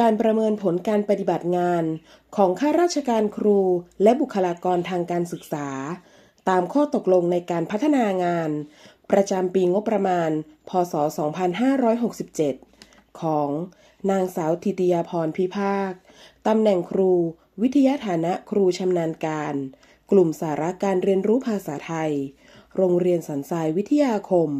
การประเมินผลการปฏิบัติงานของข้าราชการครูและบุคลากรทางการศึกษา ตามข้อตกลงในการพัฒนางาน ประจำปีงบประมาณ พศ 2567 ของนางสาวทิติยาพรพิภาค ตำแหน่งครู วิทยาฐานะครูชำนาญการ กลุ่มสาระการเรียนรู้ภาษาไทย โรงเรียนสันทรายวิทยาคม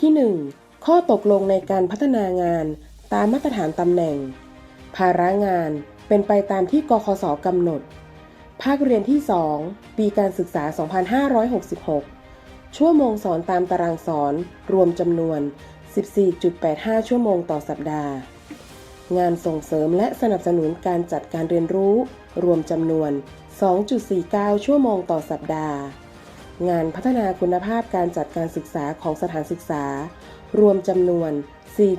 ที่ 1 ข้อตกลงในการพัฒนางานตามมาตรฐานตำแหน่ง ภาระงานเป็นไปตามที่กคสกำหนด ภาคเรียนที่ 2 ปีการศึกษา 2566 ชั่วโมงสอนตามตารางสอน รวมจำนวน 14.85 ชั่วโมงต่อสัปดาห์ งานส่งเสริมและสนับสนุนการจัดการเรียนรู้ รวมจำนวน 2.49 ชั่วโมงต่อสัปดาห์ งานพัฒนาคุณภาพการจัดการศึกษาของสถานศึกษา รวมจำนวน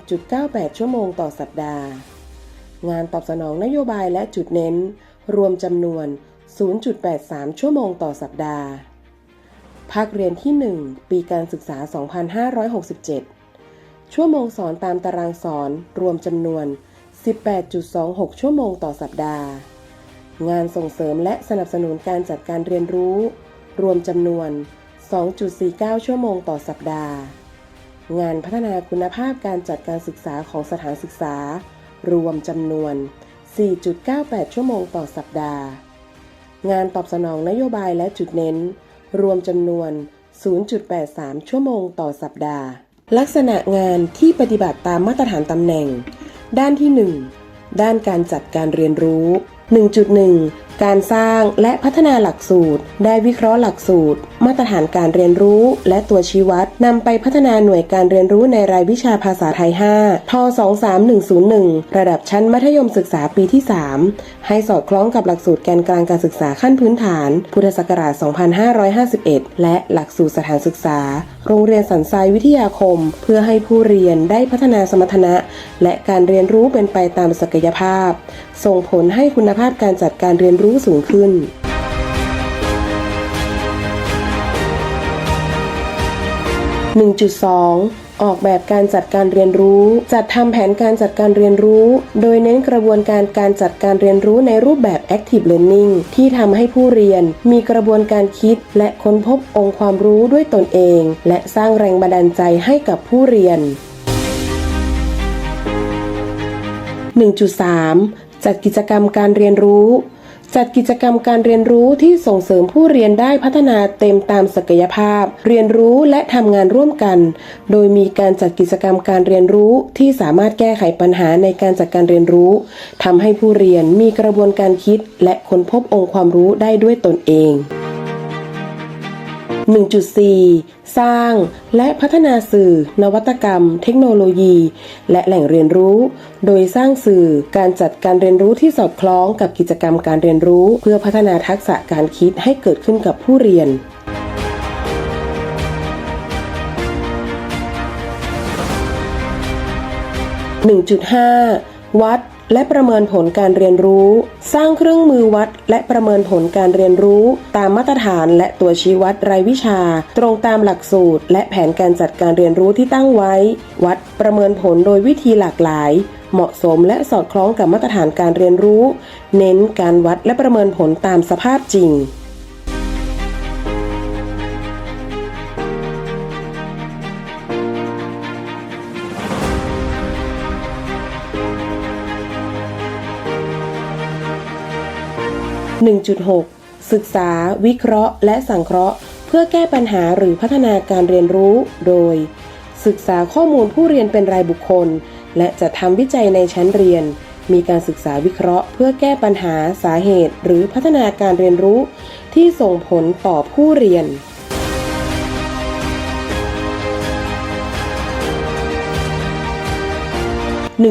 4.98 ชั่วโมงต่อสัปดาห์ งานตอบสนองนโยบายและจุดเน้น รวมจำนวน 0.83 ชั่วโมงต่อสัปดาห์ ภาคเรียนที่ 1 ปีการศึกษา 2567 ชั่วโมงสอนตามตารางสอน รวมจำนวน 18.26 ชั่วโมงต่อสัปดาห์ งานส่งเสริมและสนับสนุนการจัดการเรียนรู้ รวมจำนวน 2.49 ชั่วโมงต่อสัปดาห์ งานพัฒนาคุณภาพการจัดการศึกษาของสถานศึกษา รวมจำนวน 4.98 ชั่วโมงต่อสัปดาห์ งานตอบสนองนโยบายและจุดเน้น รวมจำนวน 0.83 ชั่วโมงต่อสัปดาห์ ลักษณะงานที่ปฏิบัติตามมาตรฐานตำแหน่ง ด้านที่ 1 ด้านการจัดการเรียนรู้ 1.1 การสร้างและพัฒนาหลักสูตร ได้วิเคราะห์หลักสูตร มาตรฐานการเรียนรู้ และตัวชี้วัดนำไปพัฒนาหน่วยการเรียนรู้ในรายวิชาภาษาไทย 5 ท 23101 ระดับชั้นมัธยมศึกษาปีที่ 3 ให้สอดคล้องกับหลักสูตรแกนกลางการศึกษาขั้นพื้นฐาน พุทธศักราช 2551 และหลักสูตรสถานศึกษา โรงเรียนสันทรายวิทยาคม เพื่อให้ผู้เรียนได้พัฒนาสมรรถนะ และการเรียนรู้เป็นไปตามศักยภาพ ส่งผลให้คุณภาพการจัดการเรียนรู้สูงขึ้น 1.2ออกแบบการจัดการเรียนรู้ จัดทำแผนการจัดการเรียนรู้ โดยเน้นกระบวนการการจัดการเรียนรู้ในรูปแบบ Active Learning ที่ทำให้ผู้เรียนมีกระบวนการคิด และค้นพบองค์ความรู้ด้วยตนเอง และสร้างแรงบันดาลใจให้กับผู้เรียน 1.3 จัดกิจกรรมการเรียนรู้ จัดกิจกรรมการเรียนรู้ที่ส่งเสริมผู้เรียนได้พัฒนาเต็มตามศักยภาพ เรียนรู้และทำงานร่วมกัน โดยมีการจัดกิจกรรมการเรียนรู้ที่สามารถแก้ไขปัญหาในการจัดการเรียนรู้ทำให้ผู้เรียนมีกระบวนการคิด และค้นพบองค์ความรู้ได้ด้วยตนเอง 1.4 สร้างและพัฒนาสื่อ นวัตกรรม เทคโนโลยี และแหล่งเรียนรู้ โดยสร้างสื่อการจัดการเรียนรู้ที่สอดคล้องกับกิจกรรมการเรียนรู้ เพื่อพัฒนาทักษะการคิดให้เกิดขึ้นกับผู้เรียน1.5 วัด และประเมินผลการเรียนรู้ สร้างเครื่องมือวัด และประเมินผลการเรียนรู้ ตามมาตรฐานและตัวชี้วัดรายวิชา ตรงตามหลักสูตร และแผนการจัดการเรียนรู้ที่ตั้งไว้ วัดประเมินผลโดยวิธีหลากหลาย เหมาะสมและสอดคล้องกับมาตรฐานการเรียนรู้ เน้นการวัดและประเมินผลตามสภาพจริง 1.6 ศึกษา วิเคราะห์ และสังเคราะห์ เพื่อแก้ปัญหาหรือพัฒนาการเรียนรู้ โดย ศึกษาข้อมูลผู้เรียนเป็นรายบุคคล และจะทำวิจัยในชั้นเรียน มีการศึกษาวิเคราะห์ เพื่อแก้ปัญหาสาเหตุ หรือพัฒนาการเรียนรู้ ที่ส่งผลต่อผู้เรียน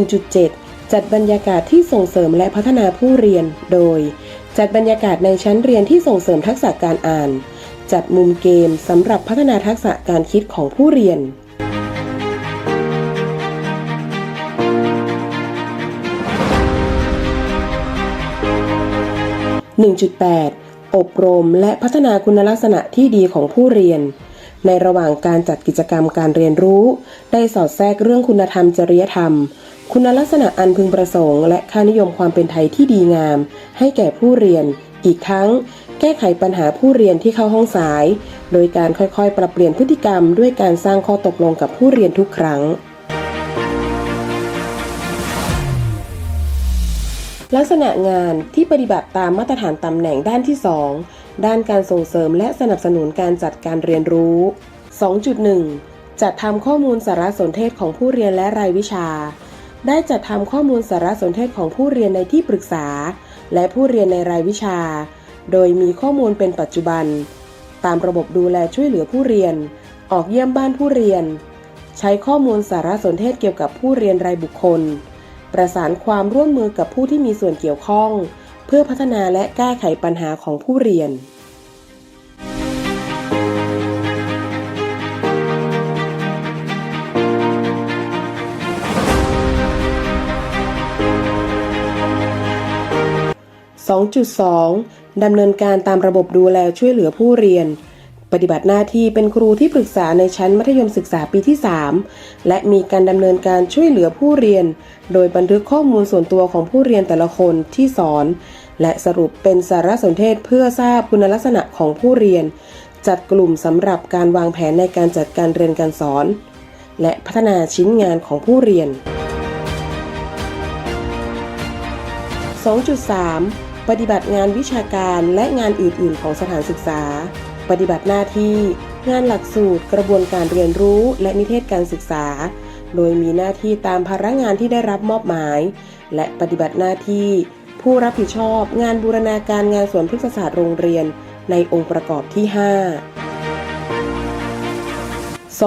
1.7 จัดบรรยากาศที่ส่งเสริมและพัฒนาผู้เรียน โดย จัดบรรยากาศในชั้นเรียนที่ส่งเสริมทักษะการอ่าน จัดมุมเกมสำหรับพัฒนาทักษะการคิดของผู้เรียน 1.8 อบรมและพัฒนาคุณลักษณะที่ดีของผู้เรียน ในระหว่างการจัดกิจกรรมการเรียนรู้ ได้สอดแทรกเรื่องคุณธรรมจริยธรรม คุณลักษณะอันพึงประสงค์ และค่านิยมความเป็นไทยที่ดีงาม ให้แก่ผู้เรียน อีกทั้ง แก้ไขปัญหาผู้เรียนที่เข้าห้องสาย โดยการค่อยๆ ปรับเปลี่ยนพฤติกรรม ด้วยการสร้างข้อตกลงกับผู้เรียนทุกครั้งลักษณะงานที่ปฏิบัติตามมาตรฐานตำแหน่งด้านที่ 2 ด้านการส่งเสริมและสนับสนุนการจัดการเรียนรู้ 2.1 จัดทำข้อมูลสารสนเทศของผู้เรียนและรายวิชา ได้จัดทำข้อมูลสารสนเทศของผู้เรียนในที่ปรึกษา และผู้เรียนในรายวิชา โดยมีข้อมูลเป็นปัจจุบัน ตามระบบดูแลช่วยเหลือผู้เรียน ออกเยี่ยมบ้านผู้เรียน ใช้ข้อมูลสารสนเทศเกี่ยวกับผู้เรียนรายบุคคล ประสานความร่วมมือกับผู้ที่มีส่วนเกี่ยวข้อง เพื่อพัฒนาและแก้ไขปัญหาของผู้เรียน 2.2 ดำเนินการตามระบบดูแลช่วยเหลือผู้เรียน ปฏิบัติหน้าที่เป็นครูที่ปรึกษาในชั้นมัธยมศึกษาปีที่ 3 และมีการดำเนินการช่วยเหลือผู้เรียน โดยบันทึกข้อมูลส่วนตัวของผู้เรียนแต่ละคนที่สอน และสรุปเป็นสารสนเทศเพื่อทราบคุณลักษณะของผู้เรียน จัดกลุ่มสำหรับการวางแผนในการจัดการเรียนการสอน และพัฒนาชิ้นงานของผู้เรียน 2.3 ปฏิบัติงานวิชาการและงานอื่น ๆ ของสถานศึกษา ปฏิบัติหน้าที่งานหลักสูตรกระบวนการเรียนรู้และนิเทศการศึกษา โดยมีหน้าที่ตามภาระงานที่ได้รับมอบหมาย และปฏิบัติหน้าที่ ผู้รับผิดชอบงานบูรณาการงานสวนพฤกษศาสตร์โรงเรียน ในองค์ประกอบที่ 5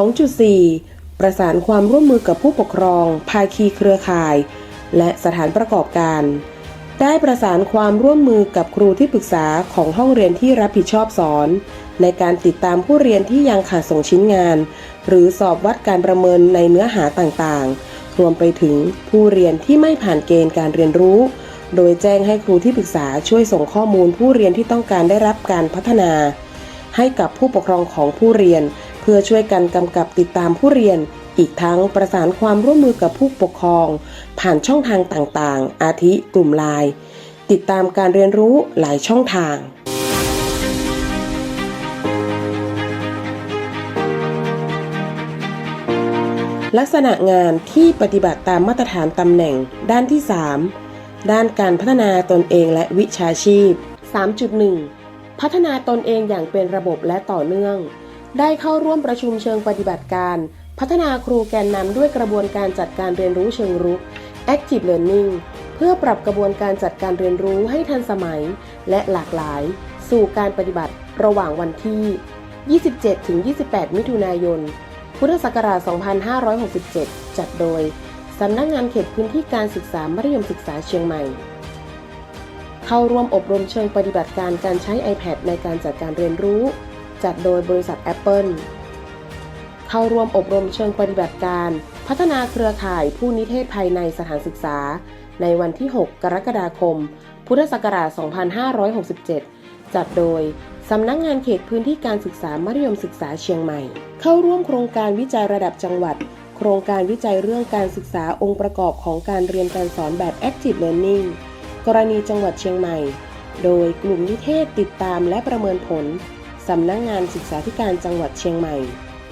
2.4 ประสานความร่วมมือกับผู้ปกครอง ภาคีเครือข่าย และสถานประกอบการได้ประสานความร่วมมือกับครูที่ปรึกษาของห้องเรียนที่รับผิดชอบสอน ในการติดตามผู้เรียนที่ยังขาดส่งชิ้นงาน หรือสอบวัดการประเมินในเนื้อหาต่างๆ รวมไปถึงผู้เรียนที่ไม่ผ่านเกณฑ์การเรียนรู้ โดยแจ้งให้ครูที่ปรึกษาช่วยส่งข้อมูลผู้เรียนที่ต้องการได้รับการพัฒนา ให้กับผู้ปกครองของผู้เรียน เพื่อช่วยกันกำกับติดตามผู้เรียน อีกทั้งประสานความร่วมมือกับผู้ปกครอง ผ่านช่องทางต่างๆ อาทิกลุ่มไลน์ติดตามการเรียนรู้หลายช่องทาง ลักษณะงานที่ปฏิบัติตามมาตรฐานตำแหน่ง ด้านที่ 3 ด้านการพัฒนาตนเองและวิชาชีพ 3.1 พัฒนาตนเองอย่างเป็นระบบและต่อเนื่อง ได้เข้าร่วมประชุมเชิงปฏิบัติการ พัฒนาครูแกนนำด้วยกระบวนการจัดการเรียนรู้เชิงรุก Active Learning เพื่อปรับกระบวนการจัดการเรียนรู้ให้ทันสมัย และหลากหลาย สู่การปฏิบัติระหว่างวันที่ 27-28 มิถุนายน พุทธศักราช 2567 จัดโดย สำนักงานเขตพื้นที่การศึกษามัธยมศึกษาเชียงใหม่ เข้าร่วมอบรมเชิงปฏิบัติการการใช้ iPad ในการจัดการเรียนรู้ จัดโดยบริษัท Apple เข้าร่วมอบรมเชิงปฏิบัติการ พัฒนาเครือข่ายผู้นิเทศภายในสถานศึกษา ในวันที่ 6 กรกฎาคม พุทธศักราช 2567 จัดโดย สำนักงานเขตพื้นที่การศึกษามัธยมศึกษาเชียงใหม่ เข้าร่วมโครงการวิจัยระดับจังหวัด โครงการวิจัยเรื่องการศึกษาองค์ประกอบของการเรียนการสอนแบบ Active Learning กรณีจังหวัดเชียงใหม่ โดยกลุ่มนิเทศติดตามและประเมินผลสำนักงานศึกษาธิการจังหวัดเชียงใหม่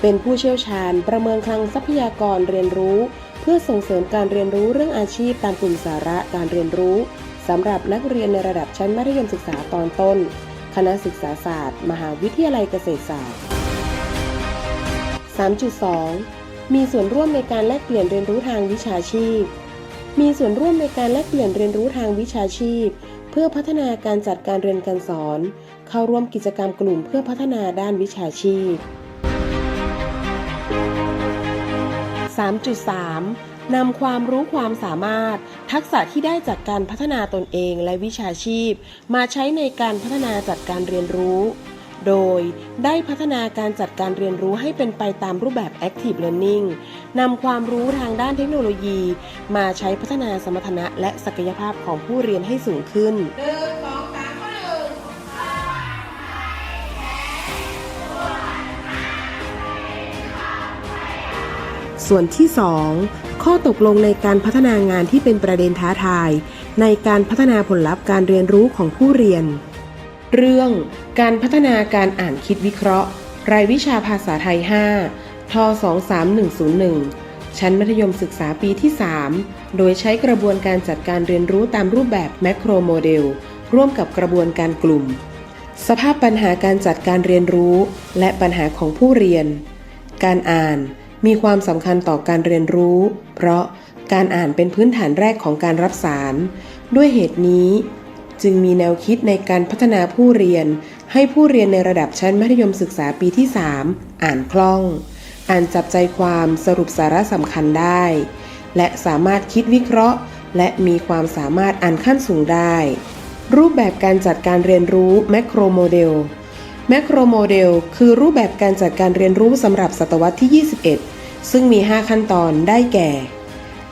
เป็นผู้เชี่ยวชาญประเมินคลังทรัพยากรเรียนรู้ เพื่อส่งเสริมการเรียนรู้เรื่องอาชีพตามกลุ่มสาระการเรียนรู้สำหรับนักเรียนในระดับชั้นมัธยมศึกษาตอนต้น คณะศึกษาศาสตร์ มหาวิทยาลัยเกษตรศาสตร์ 3.2 มีส่วนร่วมในการแลกเปลี่ยนเรียนรู้ทางวิชาชีพ มีส่วนร่วมในการแลกเปลี่ยนเรียนรู้ทางวิชาชีพ เพื่อพัฒนาการจัดการเรียนการสอน เข้าร่วมกิจกรรมกลุ่มเพื่อพัฒนาด้านวิชาชีพ 3.3นำความรู้ความสามารถ ทักษะที่ได้จากการพัฒนาตนเองและวิชาชีพ มาใช้ในการพัฒนาจัดการเรียนรู้ โดยได้พัฒนาการจัดการเรียนรู้ให้เป็นไปตามรูปแบบ Active Learning นำความรู้ทางด้านเทคโนโลยี มาใช้พัฒนาสมรรถนะและศักยภาพของผู้เรียนให้สูงขึ้น ส่วนที่ 2 ข้อตกลงในการพัฒนางานที่เป็นประเด็นท้าทาย ในการพัฒนาผลลัพธ์การเรียนรู้ของผู้เรียน เรื่อง การพัฒนาการอ่านคิดวิเคราะห์ รายวิชาภาษาไทย 5ท23101 ชั้นมัธยมศึกษาปีที่ 3 โดยใช้กระบวนการจัดการเรียนรู้ตามรูปแบบแมคโครโมเดลร่วมกับกระบวนการกลุ่ม สภาพปัญหาการจัดการเรียนรู้ และปัญหาของผู้เรียน การอ่าน มีความสำคัญต่อการเรียนรู้ เพราะการอ่านเป็นพื้นฐานแรกของการรับสาร ด้วยเหตุนี้ จึงมีแนวคิดในการพัฒนาผู้เรียน ให้ผู้เรียนในระดับชั้นมัธยมศึกษาปีที่ 3 อ่านคล่อง อ่านจับใจความสรุปสาระสำคัญได้ และสามารถคิดวิเคราะห์ และมีความสามารถอ่านขั้นสูงได้ รูปแบบการจัดการเรียนรู้แมคโครโมเดลแมคโครโมเดลคือรูปแบบการจัดการเรียนรู้สำหรับศตวรรษที่ 21 ซึ่งมี 5 ขั้นตอนได้แก่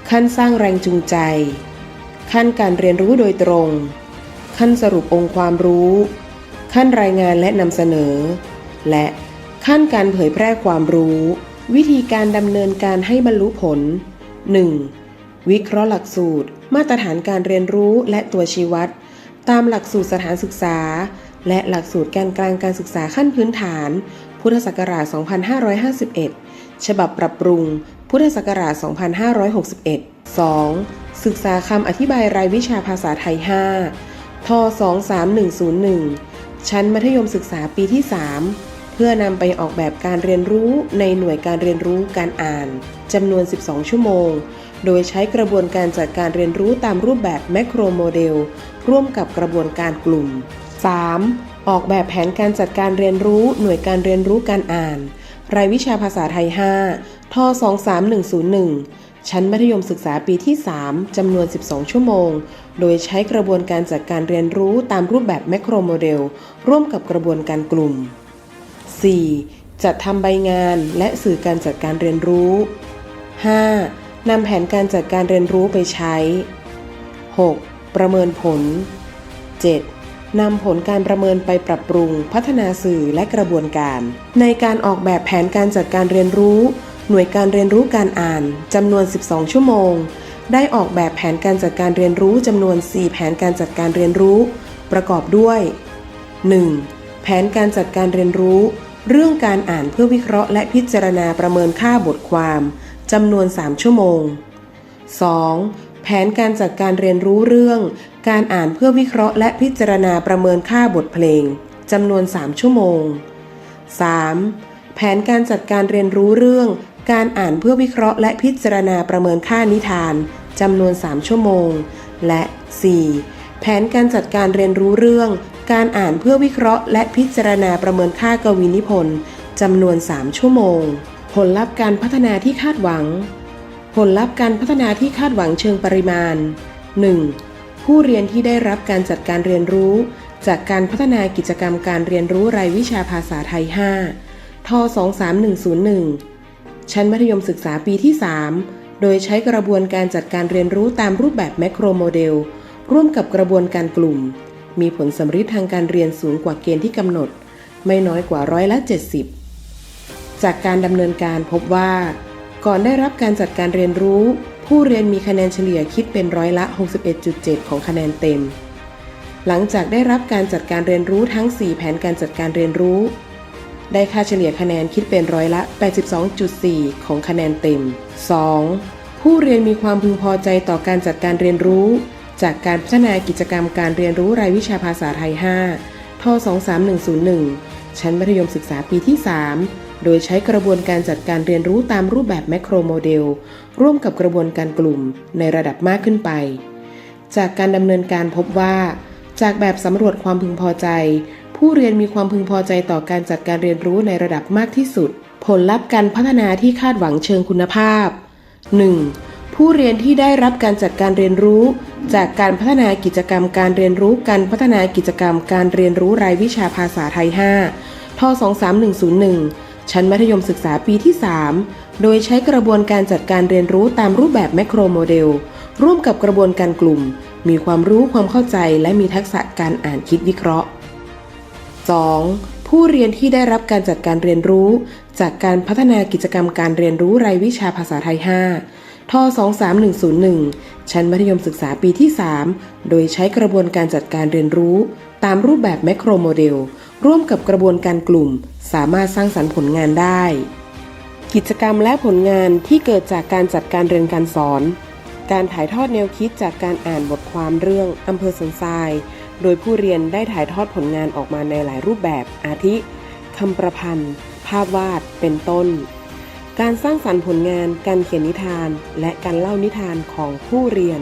ขั้นสร้างแรงจูงใจ ขั้นการเรียนรู้โดยตรง ขั้นสรุปองค์ความรู้ ขั้นรายงานและนำเสนอ และขั้นการเผยแพร่ความรู้ วิธีการดำเนินการให้บรรลุผล 1. วิเคราะห์หลักสูตร มาตรฐานการเรียนรู้และตัวชี้วัด ตามหลักสูตรสถานศึกษา และหลักสูตรแกนกลางการศึกษาขั้นพื้นฐาน พุทธศักราช 2551 ฉบับปรับปรุง พุทธศักราช 2561 2. ศึกษาคำอธิบายรายวิชาภาษาไทย 5ท23101 ชั้นมัธยมศึกษาปีที่ 3 เพื่อนำไปออกแบบการเรียนรู้ในหน่วยการเรียนรู้การอ่านจำนวน 12 ชั่วโมง โดยใช้กระบวนการจัดการเรียนรู้ตามรูปแบบแมคโครโมเดล ร่วมกับกระบวนการกลุ่ม 3. ออกแบบแผนการจัดการเรียนรู้หน่วยการเรียนรู้การอ่าน รายวิชาภาษาไทย 5ท23101 ชั้นมัธยมศึกษาปีที่ 3 จำนวน 12 ชั่วโมง โดยใช้กระบวนการจัดการเรียนรู้ตามรูปแบบแมคโครโมเดล ร่วมกับกระบวนการกลุ่ม 4. จัดทำใบงานและสื่อการจัดการเรียนรู้ 5. นำแผนการจัดการเรียนรู้ไปใช้ 6. ประเมินผล 7. นำผลการประเมินไปปรับปรุง พัฒนาสื่อและกระบวนการ ในการออกแบบแผนการจัดการเรียนรู้ หน่วยการเรียนรู้การอ่านจำนวน 12 ชั่วโมง ได้ออกแบบแผนการจัดการเรียนรู้จำนวน 4 แผนการจัดการเรียนรู้ ประกอบด้วย 1. แผนการจัดการเรียนรู้ เรื่องการอ่านเพื่อวิเคราะห์และพิจารณาประเมินค่าบทความจำนวน 3 ชั่วโมง 2. แผนการจัดการเรียนรู้เรื่อง การอ่านเพื่อวิเคราะห์และพิจารณาประเมินค่าบทเพลงจำนวน 3 ชั่วโมง 3. แผนการจัดการเรียนรู้เรื่อง การอ่านเพื่อวิเคราะห์และพิจารณาประเมินค่านิทานจำนวน 3 ชั่วโมง และ 4. แผนการจัดการเรียนรู้เรื่อง การอ่านเพื่อวิเคราะห์และพิจารณาประเมินค่ากวีนิพนธ์จำนวน 3 ชั่วโมง ผลลัพธ์การพัฒนาที่คาดหวัง ผลลัพธ์การพัฒนาที่คาดหวังเชิงปริมาณ 1. ผู้เรียนที่ได้รับการจัดการเรียนรู้ จากการพัฒนากิจกรรมการเรียนรู้รายวิชาภาษาไทย 5ท23101 ชั้นมัธยมศึกษาปีที่ 3 โดยใช้กระบวนการจัดการเรียนรู้ตามรูปแบบแมคโครโมเดล ร่วมกับกระบวนการกลุ่ม มีผลสำฤทธิ์ทางการเรียนสูงกว่าเกณฑ์ที่กำหนด ไม่น้อยกว่าร้อยละ 70 จากการดำเนินการพบว่า ก่อนได้รับการจัดการเรียนรู้ ผู้เรียนมีคะแนนเฉลี่ยคิดเป็นร้อยละ 61.7 ของคะแนนเต็ม หลังจากได้รับการจัดการเรียนรู้ทั้ง 4 แผนการจัดการเรียนรู้ ได้ค่าเฉลี่ยคะแนนคิดเป็นร้อยละ 82.4 ของคะแนนเต็ม 2. ผู้เรียนมีความพึงพอใจต่อการจัดการเรียนรู้ จากการพัฒนากิจกรรมการเรียนรู้รายวิชาภาษาไทย 5ท23101 ชั้นมัธยมศึกษาปีที่ 3 โดยใช้กระบวนการจัดการเรียนรู้ตามรูปแบบแมโครโมเดล ร่วมกับกระบวนการกลุ่มในระดับมากขึ้นไป จากการดำเนินการพบว่า จากแบบสำรวจความพึงพอใจ ผู้เรียนมีความพึงพอใจต่อการจัดการเรียนรู้ในระดับมากที่สุด ผลลัพธ์การพัฒนาที่คาดหวังเชิงคุณภาพ 1. ผู้เรียนที่ได้รับการจัดการเรียนรู้ จากการพัฒนากิจกรรมการเรียนรู้การพัฒนากิจกรรมการเรียนรู้รายวิชาภาษาไทย 5ท23101 ชั้นมัธยมศึกษาปีที่ 3 โดยใช้กระบวนการจัดการเรียนรู้ตามรูปแบบแมคโครโมเดล ร่วมกับกระบวนการกลุ่ม มีความรู้ความเข้าใจและมีทักษะการอ่านคิดวิเคราะห์ 2. ผู้เรียนที่ได้รับการจัดการเรียนรู้ จากการพัฒนากิจกรรมการเรียนรู้รายวิชาภาษาไทย 5ท23101 ชั้นมัธยมศึกษาปีที่ 3 โดยใช้กระบวนการจัดการเรียนรู้ ตามรูปแบบแมคโครโมเดล ร่วมกับกระบวนการกลุ่ม สามารถสร้างสรรค์ผลงานได้ กิจกรรมและผลงานที่เกิดจากการจัดการเรียนการสอน การถ่ายทอดแนวคิดจากการอ่านบทความเรื่องอำเภอสันทราย โดยผู้เรียนได้ถ่ายทอดผลงานออกมาในหลายรูปแบบอาทิคำประพันธ์ ภาพวาด เป็นต้น การสร้างสรรค์ผลงาน การเขียนนิทาน และการเล่านิทานของผู้เรียน